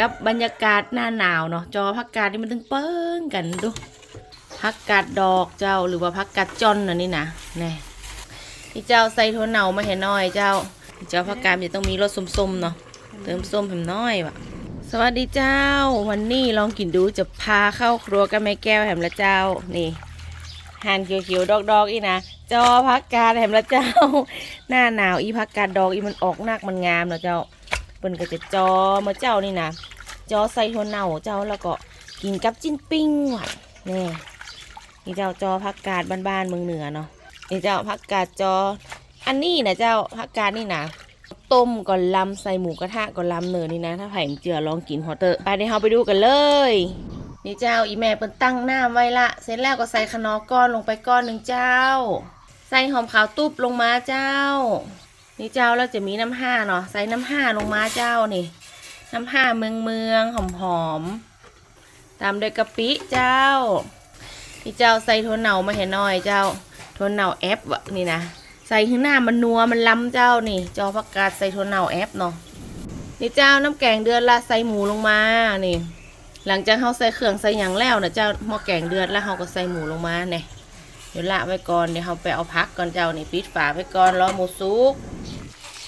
กับบรรยากาศหน้าหนาวเนาะจอพักกาดนี่มันตึงเปิ้งกันดูพักกาดดอกเจ้าหรือว่าพักกาดจอนน่ะนี่นะแน่ที่เจ้าใส่ถั่วเน่ามาเห็นน้อยเจ้า เจ้าพักกาดจะต้องมีรสส้มๆเนาะเติมส้มเพิ่มน้อยวะสวัสดีเจ้า วันนี้ลองกินดูจะพาเข้าครัวกับแม่แก้วแหมละเจ้านี่หั่นเขียวๆดอกๆอีนะจอพักกาดแหมละเจ้า หน้าหนาวอีพักกาดดอกอีมันออกนักมันงามเนาะเจ้า เปิ้นก็จะจอมาเจ้านี่นะจอใส่ถั่วเน่าเจ้าแล้วก็กินกับจิ้นปิ้งหวานนี่นี่เจ้าจอผักกาดบ้านๆเมืองเหนือเนาะนี่เจ้าผักกาดจอ อันนี้นะเจ้าผักกาดนี่นะต้มก่อนลำใส่หมูกระทะก่อนลำเนอนี่นะ ถ้าไผ่เจือลองกินหัวเตอะไปเดี๋ยวเราไปดูกันเลยนี่เจ้าอีแม่เปิ้นตั้งหน้าไว้ละ เสร็จแล้วก็ใส่ขนอก้อนลงไปก้อนหนึ่งเจ้า ใส่หอมขาวตุบลงมาเจ้า นี่เจ้าแล้วจะมีน้ำห้าเนาะใส่น้ำห้าลงมาเจ้านี่ น้ำห้าเมืองเมืองหอมหอมตามด้วยกะปิเจ้า นี่เจ้าใส่ถั่วเน่ามาเห็นหน้อยเจ้าถั่วเน่าแอปวะนี่นะใส่ข้างหน้ามันนัวมันล้ำเจ้านี่ จอผักกาดใส่ถั่วเน่าแอปเนาะนี่เจ้าน้ำแกงเดือดละใส่หมูลงมานี่ หลังจากเขาใส่เครื่องใส่หยังแล้วนะเจ้าหม้อแกงเดือดแล้วเขาก็ใส่หมูลงมาเนี่ยเดี๋ยวละไว้ก่อนเดี๋ยวเราไปเอาพักก่อนเจ้านี่ปิดฝาไว้ก่อนรอหมูสุก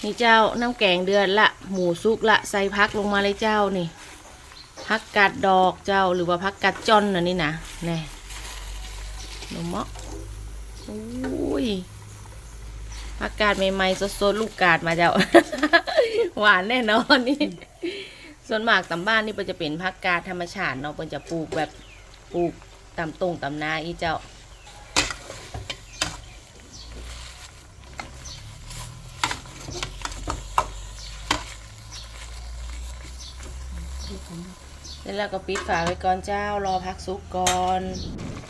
นี่เจ้าน้ำแกงเดือดละ หมูสุกละใส่พักลงมาเลยเจ้านี่พักกัดดอกเจ้าหรือว่าพักกัดจอนน่ะนี่นะแน่หนูเมาะอุ้ยพักกาดใหม่ๆสดๆลูกกาดมาเจ้า หวานแน่นอนนี่ส่วนมากตำบ้านนี่เปินจะเป็นพักกาดธรรมชาติเนาะเปินจะปลูกแบบปลูกตำตรงตำนาอีเจ้า แล้วเราก็ปิดฝาไว้ก่อนเจ้ารอพักซุกก่อน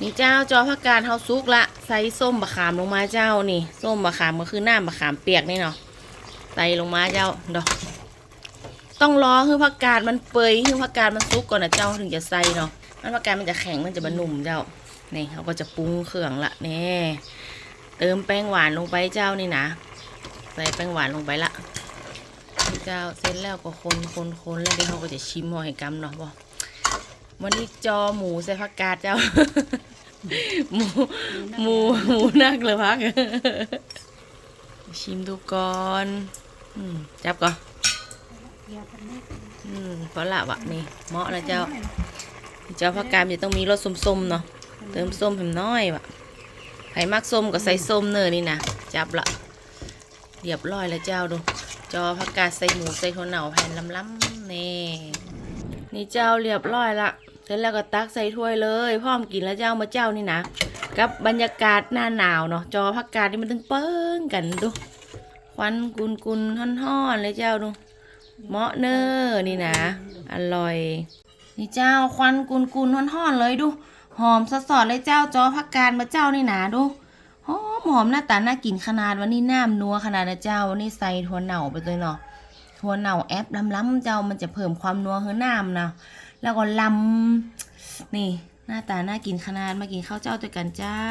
นี่เจ้าจอผักกาดเฮาซุกละใส่ส้มบะขามลงมาเจ้านี่ส้มบะขามก็คือหน้ำบะขามเปียกนี่เนาะใส่ลงมาเจ้าดอกต้องรอให้ผักกาดมันเปยให้ผักกาดมันซุกก่อนนะเจ้าถึงจะใส่เนาะมันผักกาดมันจะแข็งมันจะบะหนุ่มเจ้านี่เขาก็จะปรุงเครื่องละนี่เติมแป้งหวานลงไปเจ้านี่นะใส่แป้งหวานลงไปละ เจ้าเสร็จแล้วก็คนคนคนแล้วเดี๋ยวเขาก็จะชิมหอยกำเนาะบ่วันนี้จอหมูใส่ผักกาดเจ้า หมูหมูหมูนักเลยพัก ชิมดูก่อนอืมจับก่อนอืมเพราะละวะนี่เหมาะแล้วเจ้า เจ้าผักกาดจะต้องมีรสส้มๆเนาะเติมส้มให้มันน้อยวะใครมักส้มก็ใส่ส้มเนอนี่นะจับละ เรียบร้อยแล้วเจ้าดู จอผักกาดใส่หมูใส่ถั่วเหน่าแผ่นล้ำๆนี่นี่เจ้าเรียบร้อยละเสร็จแล้วก็ตักใส่ถ้วยเลย พร้อมกินแล้วเจ้ามาเจ้านี่นะกับบรรยากาศหน้าหนาวเนาะจอผักกาดนี่มันตึงเปิ้งกันดูควันกุนกุนห่อนๆเลยเจ้าดูเหมาะเนอร์นี่นะ อร่อย นี่เจ้าควันกุนกุนห่อนๆเลยดู หอมสดๆเลยเจ้าจอผักกาดมาเจ้านี่นะดู หอมหอมหน้าตาน่ากินขนาดวันนี้น้ำนัวขนาดนะเจ้าวันนี้ใส่ถั่วเน่าไปเลยเนาะถั่วเน่าแอปล้ำๆเจ้ามันจะเพิ่มความนัวเฮือน้ำนะแล้วก็ลำนี่หน้าตาน่ากินขนาดมากินข้าวเจ้าด้วยกันเจ้า